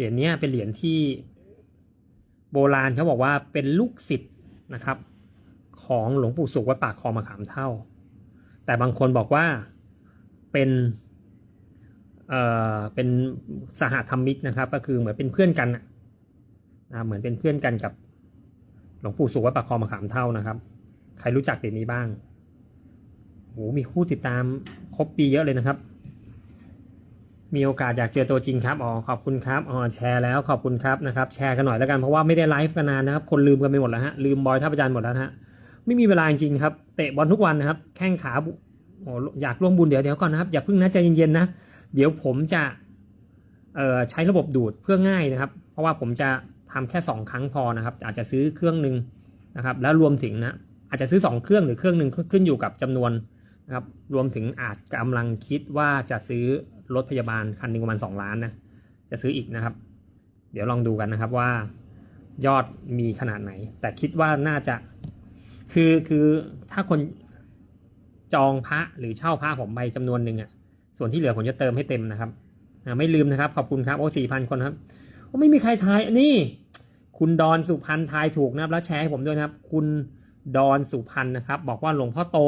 เหรียญนี้เป็นเหรียญที่โบราณเขาบอกว่าเป็นลูกศิษย์นะครับ ของหลวงปู่สุขวัดปากคลองมะขามเท่า แต่บางคนบอกว่าเป็นเอ่อเป็นสหธรรมิกนะครับ ก็คือเหมือนเป็นเพื่อนกันนะนะเหมือนเป็นเพื่อนกันกับหลวงปู่สุขวัดปากคลองมะขามเท่านะครับ ใครรู้จักเหรียญนี้บ้างโหมีคู่ติดตามครบปีเยอะเลยนะครับ มีโอกาสอยากเจอตัวจริงครับ อ๋อ ขอบคุณครับ อ๋อ แชร์แล้ว ขอบคุณครับนะครับ แชร์กันหน่อยแล้วกัน เพราะว่าไม่ได้ไลฟ์กันนานนะครับ คนลืมกันไปหมดแล้วฮะ ลืมบอยท่าประจันหมดแล้วฮะ ไม่มีเวลาจริงครับ เตะบอลทุกวันนะครับ แข้งขาโอ้อยากร่วมบุญเดี๋ยวเดี๋ยวก่อนนะครับ อย่าเพิ่งนะใจเย็นๆนะ เดี๋ยวผมจะเอ่อใช้ระบบดูดเพื่อง่ายนะครับ เพราะว่าผมจะทำแค่ 2 ครั้งพอนะครับ อาจจะซื้อเครื่องหนึ่งนะครับ แล้วรวมถึงนะ อาจจะซื้อ 2 เครื่องหรือเครื่องหนึ่งขึ้นอยู่กับจำนวนนะครับ รวมถึงอาจกำลังคิดว่าจะซื้อ รถพยาบาลคันหนึ่งประมาณ2ล้านนะจะซื้ออีกนะครับ เดี๋ยวลองดูกันนะครับว่ายอดมีขนาดไหน แต่คิดว่าน่าจะคือคือถ้าคนจองพระหรือเช่าพระผมไปจำนวนหนึ่งอะ่ะส่วนที่เหลือผมจะเติมให้เต็มนะครับไม่ลืมนะครับขอบคุณครับโอ้สี่พันคนครับโอ้ไม่มีใครทายนี่ คุณดอนสุพันธ์ทายถูกนะครับ แล้วแชร์ให้ผมด้วยนะครับ คุณดอนสุพันธ์นะครับ บอกว่าหลวงพ่อโต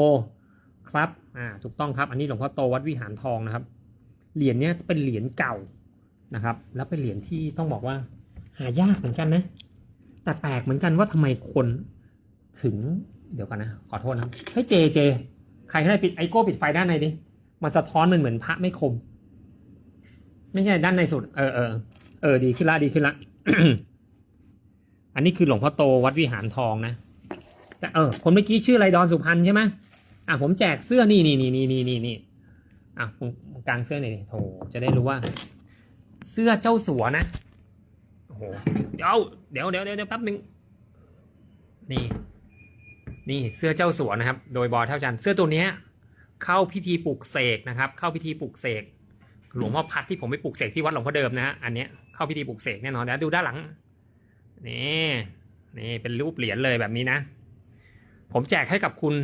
ครับอ่าถูกต้องครับ อันนี้หลวงพ่อโตวัดวิหารทองนะครับ เหรียญเนี้ยเป็นเหรียญเก่านะครับ แล้วเป็นเหรียญที่ต้องบอกว่าหายากเหมือนกันนะ แต่แปลกเหมือนกันว่าทำไมคนถึงเดี๋ยวกันนะ ขอโทษนะครับเฮ้ยเจเจ ใครก็ได้ปิดไอโก้ปิดไฟด้านในดิมันสะท้อนมันเหมือนพระไม่คม ไม่ใช่ด้านในสุด เออเออเออดีขึ้นละดีขึ้นละอันนี้คือหลวงพ่อโตวัดวิหารทองนะ แต่เออคนเมื่อกี้ชื่ออะไรดอนสุพรรณใช่ไหมอะผมแจกเสื้อนี่นี่นี่นี่นี่นี่นี่ อะผมกางเสื้อหน่อยดิโถจะได้รู้ว่า เสื้อเจ้าสัวนะโอ้โหเดี๋ยวเดี๋ยวเดี๋ยวเดี๋ยวแป๊บนึงนี่ นี่เสื้อเจ้าสัวนะครับ โดยบอเท่าจันเสื้อตัวเนี้ย เข้าพิธีปลุกเสกนะครับ เข้าพิธีปลุกเสกหลวงพ่อพัดที่ผมไปปลุกเสกที่วัดหลวงพ่อเดิมนะฮะ อันเนี้ยเข้าพิธีปลุกเสกแน่นอนแล้วดูด้านหลัง นี่นี่เป็นรูปเหรียญเลยแบบนี้นะ ผมแจกให้กับคุณ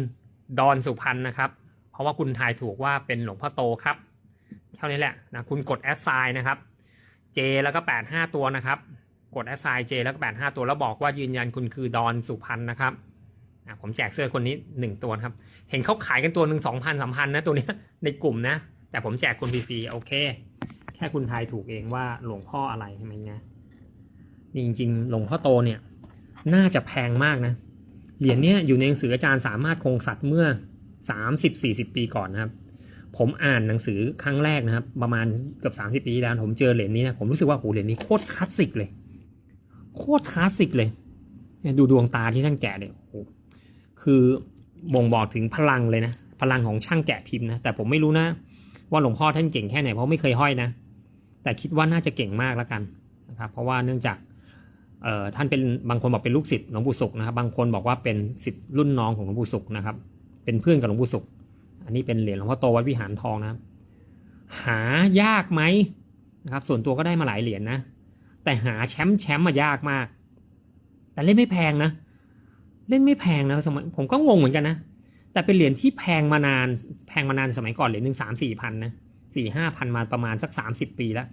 ดอนสุพรรณนะครับ ราะว่าคุณทายถูกว่าเป็นหลวงพ่อโตครับ เท่านี้แหละนะคุณกดแอสไซน์นะครับ J แล้วก็ 85 ตัวนะครับ กดแอสไซน์ J แล้วก็ 85 ตัวแล้วบอกว่ายืนยันคุณคือดอนสุพรรณนะครับผมแจกเสื้อคนนี้หนึ่งตัวครับ เห็นเขาขายกันตัวหนึ่งสองพันสามพันนะตัวนี้ในกลุ่มนะ แต่ผมแจกคุณฟรีๆโอเค แค่คุณทายถูกเองว่าหลวงพ่ออะไรใช่ไหมนะนี่จริงๆ หลวงพ่อโตเนี่ย น่าจะแพงมากนะ เหรียญเนี้ยอยู่ในหนังสืออาจารย์สามารถคงสัตว์เมื่อ สามสิบสี่สิบปีก่อนนะครับ ผมอ่านหนังสือครั้งแรกนะครับ ประมาณเกือบสามสิบปีที่แล้วผมเจอเหรียญนี้นะผมรู้สึกว่าโหเหรียญนี้โคตรคลาสสิกเลย โคตรคลาสสิกเลยดูดวงตาที่ท่านแกะเนี่ยโหคือบ่งบอกถึงพลังเลยนะพลังของช่างแกะพิมพ์นะแต่ผมไม่รู้นะ ว่าหลวงพ่อท่านเก่งแค่ไหนเพราะไม่เคยห้อยนะ แต่คิดว่าน่าจะเก่งมากแล้วกันนะครับเพราะว่าเนื่องจากท่านเป็นบางคนบอกเป็นลูกศิษย์หลวงปู่ศุกร์นะครับบางคนบอกว่าเป็นศิษย์รุ่นน้องของหลวงปู่ศุกร์นะครับ เป็นเพื่อนกับหลวงปู่ศุกร์อันนี้เป็นเหรียญหลวงพ่อโตวัดวิหารทองนะครับ หายากไหมนะครับ ส่วนตัวก็ได้มาหลายเหรียญนะ แต่หาแชมป์แชมป์มายากมาก แต่เล่นไม่แพงนะ เล่นไม่แพงนะสมัยผมก็งงเหมือนกันนะ แต่เป็นเหรียญที่แพงมานาน แพงมานานสมัยก่อนเหรียญหนึ่งสามสี่พันนะสี่ห้าพันมาประมาณสักสามสิบปีแล้ว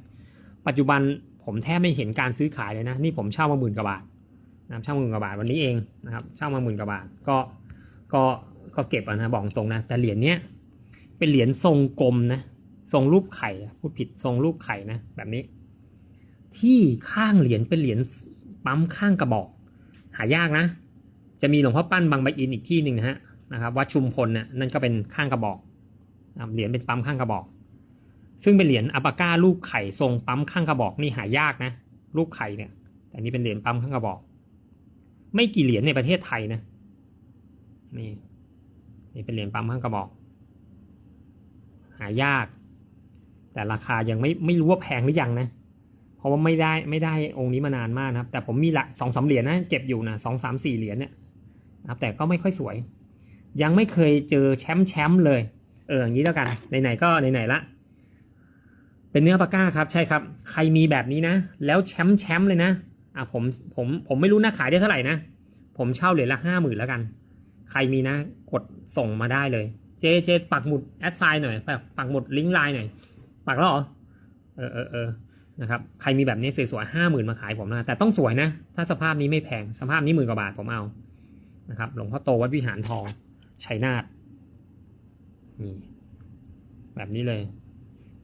ปัจจุบันผมแทบไม่เห็นการซื้อขายเลยนะ นี่ผมเช่ามาหมื่นกว่าบาทนะเช่ามาหมื่นกว่าบาทวันนี้เองนะครับ เช่ามาหมื่นกว่าบาทก็ก็ ก็เก็บอะนะบอกตรงนะ แต่เหรียญเนี้ยเป็นเหรียญทรงกลมนะทรงรูปไข่พูดผิดทรงรูปไข่นะแบบนี้ ที่ข้างเหรียญเป็นเหรียญปั๊มข้างกระบอก หายากนะ จะมีหลวงพ่อปั้นบางใบอินอีกที่หนึ่งนะฮะนะครับวัดชุมพลนี่ยนั่นก็เป็นข้างกระบอกเหรียญเป็นปั๊มข้างกระบอก ซึ่งเป็นเหรียญอัปาก้ารูปไข่ทรงปั๊มข้างกระบอกนี่หายากนะรูปไข่เนี่ยแต่นี่เป็นเหรียญปั๊มข้างกระบอก ไม่กี่เหรียญในประเทศไทยนะนี่ นี่เป็นเหรียญปั๊มข้างกระบอก หายาก แต่ราคายังไม่ไม่รู้ว่าแพงหรือยังนะ เพราะว่าไม่ได้ไม่ได้องค์นี้มานานมากนะครับ แต่ผมมีหละสองสาเหรียญนะเก็บอยู่นะสองสามสี่เหรียญเนี่ยนะครับแต่ก็ไม่ค่อยสวย ยังไม่เคยเจอแชมป์แชมป์เลย เอออย่างนี้แล้วกันไหนๆก็ไหนๆละเป็นเนื้อปากก้าครับใช่ครับ ใครมีแบบนี้นะ แล้วแชมป์แชมป์เลยนะอะผมผมผมไม่รู้นะขายได้เท่าไหร่นะ ผมเช่าเหรียญละห้าหมื่นแล้วกัน ใครมีนะ กดส่งมาได้เลย เจเจปักหมุดแอดไซน์หน่อยปักปักหมุดลิงก์ไลน์หน่อยปักแล้วเหรอเออเออเออนะครับใครมีแบบนี้สวยๆห้าหมื่นมาขายผมนะแต่ต้องสวยนะ ถ้าสภาพนี้ไม่แพงสภาพนี้หมื่นกว่าบาทผมเอานะครับหลวงพ่อโตวัดวิหารทองชัยนาทนี่แบบนี้เลย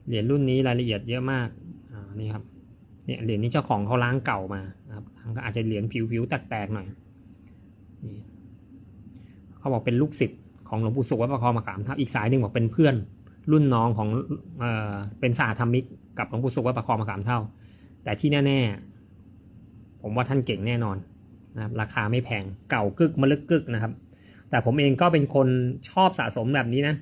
เหรียญรุ่นนี้รายละเอียดเยอะมากอ่านี่ครับเนี่ยเหรียญนี้เจ้าของเขาล้างเก่ามาครับล้าอาจจะเหรียญผิวๆแตกๆหน่อยนี่ เขาบอกเป็นลูกศิษย์ของหลวงปู่สุขวัดประคองมาขามเท่าอีกสายหนึ่งบอกเป็นเพื่อนรุ่นน้องของเอ่อเป็นสาธรรมิกกับหลวงปู่สุขวัดประคองมาขามเท่า แต่ที่แน่ๆ ผมว่าท่านเก่งแน่นอนนะครับราคาไม่แพงเก่ากึกมะลึกกึกนะครับ แต่ผมเองก็เป็นคนชอบสะสมแบบนี้นะ